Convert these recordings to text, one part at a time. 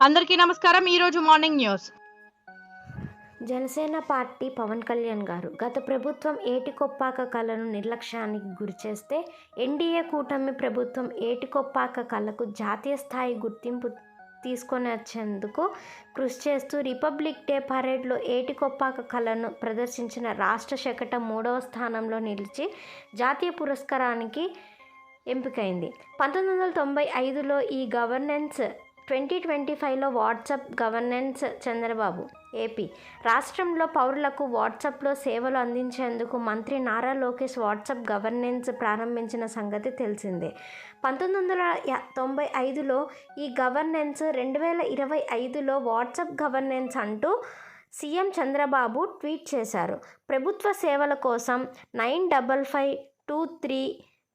అందరికీ నమస్కారం. ఈరోజు morning news. Janasena party Pawan Kalyan garu గత ప్రభుత్వం ఏటికొప్పాక కళను నిర్లక్ష్యానికి గురిచేస్తే ఎన్డీఏ కూటమి ప్రభుత్వం ఏటికొప్పాక కళకు జాతీయ స్థాయి గుర్తింపు తీసుకొని వచ్చేందుకు కృషి చేస్తూ రిపబ్లిక్ డే పరేడ్లో ఏటికొప్పాక కళను ప్రదర్శించిన రాష్ట్ర శకట మూడవ స్థానంలో నిలిచి జాతీయ పురస్కారానికి ఎంపికైంది. పంతొమ్మిది వందల తొంభై ఐదులో ఈ గవర్నెన్స్ ట్వంటీ ట్వంటీ ఫైవ్లో వాట్సాప్ గవర్నెన్స్ చంద్రబాబు ఏపీ. రాష్ట్రంలో పౌరులకు వాట్సాప్లో సేవలు అందించేందుకు మంత్రి నారా లోకేష్ వాట్సాప్ గవర్నెన్స్ ప్రారంభించిన సంగతి తెలిసిందే. పంతొమ్మిది వందల తొంభై ఐదులో ఈ గవర్నెన్స్ రెండు వేల ఇరవై ఐదులో వాట్సాప్ గవర్నెన్స్ అంటూ సీఎం చంద్రబాబు ట్వీట్ చేశారు. ప్రభుత్వ సేవల కోసం nine double five two three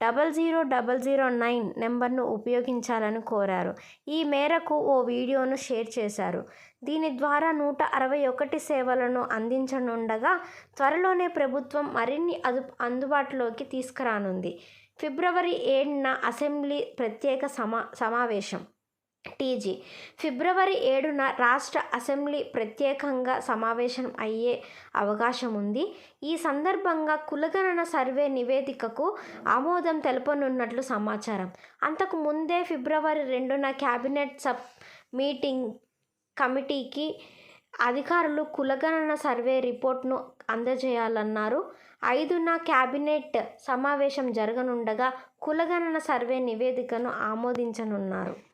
double zero double zero nine నెంబర్ను ఉపయోగించాలని కోరారు. ఈ మేరకు ఓ వీడియోను షేర్ చేశారు. దీని ద్వారా నూట అరవై ఒకటి సేవలను అందించనుండగా త్వరలోనే ప్రభుత్వం మరిన్ని అదు అందుబాటులోకి తీసుకురానుంది. ఫిబ్రవరి ఏడున అసెంబ్లీ ప్రత్యేక సమా సమావేశం టీజీ. ఫిబ్రవరి ఏడున రాష్ట్ర అసెంబ్లీ ప్రత్యేకంగా సమావేశం అయ్యే అవకాశం ఉంది ఈ సందర్భంగా కులగణన సర్వే నివేదికకు ఆమోదం తెలపనున్నట్లు సమాచారం. అంతకు ముందే ఫిబ్రవరి రెండున క్యాబినెట్ సబ్ మీటింగ్ కమిటీకి అధికారులు కులగణన సర్వే రిపోర్ట్ను అందజేయాలన్నారు. ఐదున క్యాబినెట్ సమావేశం జరగనుండగా కులగణన సర్వే నివేదికను ఆమోదించనున్నారు.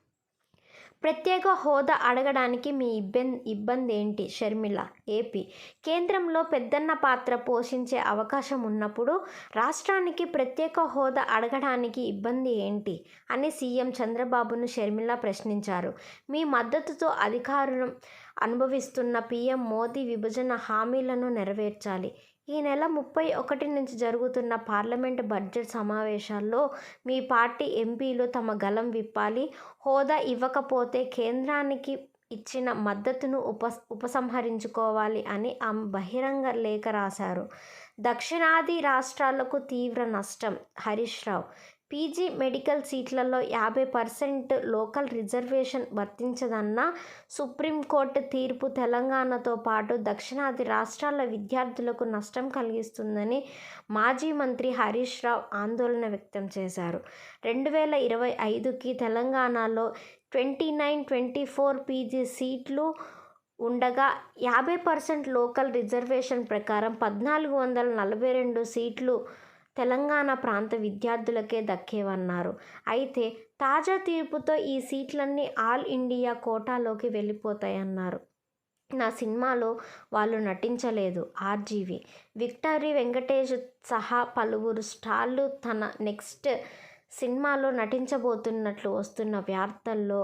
ప్రత్యేక హోదా అడగడానికి మీ ఇబ్బంది ఇబ్బంది ఏంటి షర్మిల? ఏపీ. కేంద్రంలో పెద్దన్న పాత్ర పోషించే అవకాశం ఉన్నప్పుడు రాష్ట్రానికి ప్రత్యేక హోదా అడగడానికి ఇబ్బంది ఏంటి? అని సీఎం చంద్రబాబును షర్మిల ప్రశ్నించారు. మీ మద్దతుతో అధికారం అనుభవిస్తున్న పీఎం మోదీ విభజన హామీలను నెరవేర్చాలి. ఈ నెల ముప్పై ఒకటి నుంచి జరుగుతున్న పార్లమెంట్ బడ్జెట్ సమావేశాల్లో మీ పార్టీ ఎంపీలు తమ గలం విప్పాలి హోదా ఇవ్వకపోతే కేంద్రానికి ఇచ్చిన మద్దతును ఉప ఉపసంహరించుకోవాలి అని ఆమె బహిరంగ లేఖ రాశారు. దక్షిణాది రాష్ట్రాలకు తీవ్ర నష్టం హరీష్ రావు పీజీ మెడికల్ సీట్లలో యాభై పర్సెంట్ లోకల్ రిజర్వేషన్ వర్తించదన్న సుప్రీంకోర్టు తీర్పు తెలంగాణతో పాటు దక్షిణాది రాష్ట్రాల విద్యార్థులకు నష్టం కలిగిస్తుందని మాజీ మంత్రి హరీష్ రావు ఆందోళన వ్యక్తం చేశారు. రెండు వేల ఇరవై ఐదుకి తెలంగాణలో twenty nine twenty four PG సీట్లు ఉండగా యాభై పర్సెంట్ లోకల్ రిజర్వేషన్ ప్రకారం పద్నాలుగు వందల నలభై రెండు సీట్లు తెలంగాణ ప్రాంత విద్యార్థులకే దక్కేవన్నారు. అయితే తాజా తీర్పుతో ఈ సీట్లన్నీ ఆల్ ఇండియా కోటాలోకి వెళ్ళిపోతాయన్నారు. నా సినిమాలో వాళ్ళు నటించలేదు ఆర్జీవి. విక్టరీ వెంకటేష్ సహా పలువురు స్టార్లు తన నెక్స్ట్ సినిమాలో నటించబోతున్నట్లు వస్తున్న వార్తల్లో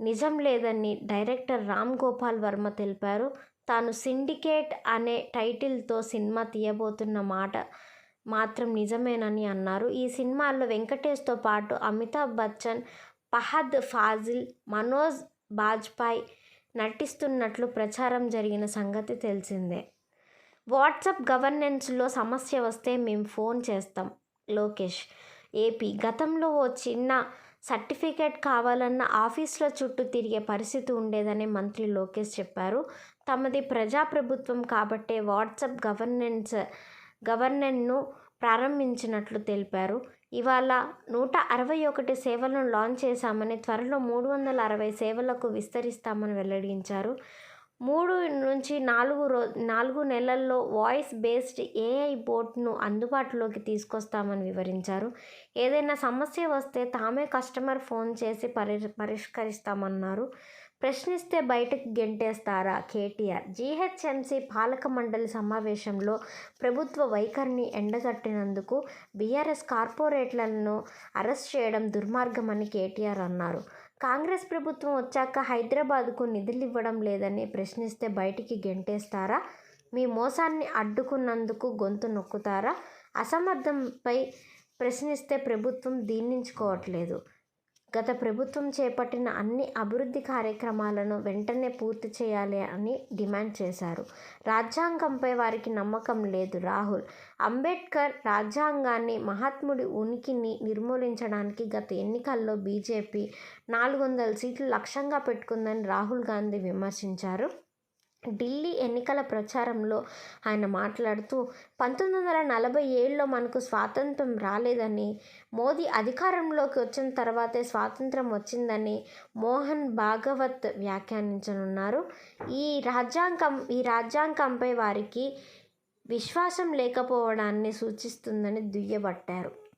నిజం లేదని డైరెక్టర్ రామ్ గోపాల్ వర్మ తెలిపారు. తాను సిండికేట్ అనే టైటిల్తో సినిమా తీయబోతున్న మాట మాత్రం నిజమేనని అన్నారు. ఈ సినిమాల్లో వెంకటేష్తో పాటు అమితాబ్ బచ్చన్ ఫహద్ ఫాజిల్ మనోజ్ బాజ్పాయ్ నటిస్తున్నట్లు ప్రచారం జరిగిన సంగతి తెలిసిందే. వాట్సాప్ గవర్నెన్స్లో సమస్య వస్తే మేము ఫోన్ చేస్తాం. లోకేష్ ఏపీ గతంలో ఓ చిన్న సర్టిఫికేట్ కావాలన్న ఆఫీసుల చుట్టూ తిరిగే పరిస్థితి ఉండేదని మంత్రి లోకేష్ చెప్పారు. తమది ప్రజాప్రభుత్వం కాబట్టే వాట్సాప్ గవర్నెన్స్ గవర్నెన్ను ప్రారంభించినట్లు తెలిపారు. ఇవాళ నూట అరవై ఒకటి సేవలను లాంచ్ చేశామని త్వరలో మూడు వందల అరవై సేవలకు విస్తరిస్తామని వెల్లడించారు. మూడు నుంచి నాలుగు రో నాలుగు నెలల్లో వాయిస్ బేస్డ్ ఏఐ బోట్ను అందుబాటులోకి తీసుకొస్తామని వివరించారు. ఏదైనా సమస్య వస్తే తామే కస్టమర్ ఫోన్ చేసి పరి పరిష్కరిస్తామన్నారు. ప్రశ్నిస్తే బయటకు గెంటేస్తారా కేటీఆర్? జీహెచ్ఎంసీ పాలక మండలి సమావేశంలో ప్రభుత్వ వైఖరిని ఎండగట్టినందుకు బీఆర్ఎస్ కార్పొరేట్లను అరెస్ట్ చేయడం దుర్మార్గమని కేటీఆర్ అన్నారు. కాంగ్రెస్ ప్రభుత్వం వచ్చాక హైదరాబాద్కు నిధులు ఇవ్వడం లేదని ప్రశ్నిస్తే బయటికి గెంటేస్తారా? మీ మోసాన్ని అడ్డుకున్నందుకు గొంతు నొక్కుతారా? అసమర్థంపై ప్రశ్నిస్తే ప్రభుత్వం దీన్నించుకోవట్లేదు. గత ప్రభుత్వం చేపట్టిన అన్ని అభివృద్ధి కార్యక్రమాలను వెంటనే పూర్తి చేయాలి అని డిమాండ్ చేశారు. రాజ్యాంగంపై వారికి నమ్మకం లేదు. రాహుల్ అంబేద్కర్ రాజ్యాంగాన్ని మహాత్ముడి ఉనికిని నిర్మూలించడానికి గత ఎన్నికల్లో బీజేపీ నాలుగు వందల సీట్లు లక్ష్యంగా పెట్టుకుందని రాహుల్ గాంధీ విమర్శించారు. ఢిల్లీ ఎన్నికల ప్రచారంలో ఆయన మాట్లాడుతూ పంతొమ్మిది వందల నలభై ఏడులో మనకు స్వాతంత్రం రాలేదని మోదీ అధికారంలోకి వచ్చిన తర్వాతే స్వాతంత్రం వచ్చిందని మోహన్ భాగవత్ వ్యాఖ్యానించనున్నారు. ఈ రాజ్యాంగం ఈ రాజ్యాంగంపై వారికి విశ్వాసం లేకపోవడాన్ని సూచిస్తుందని దుయ్యబట్టారు.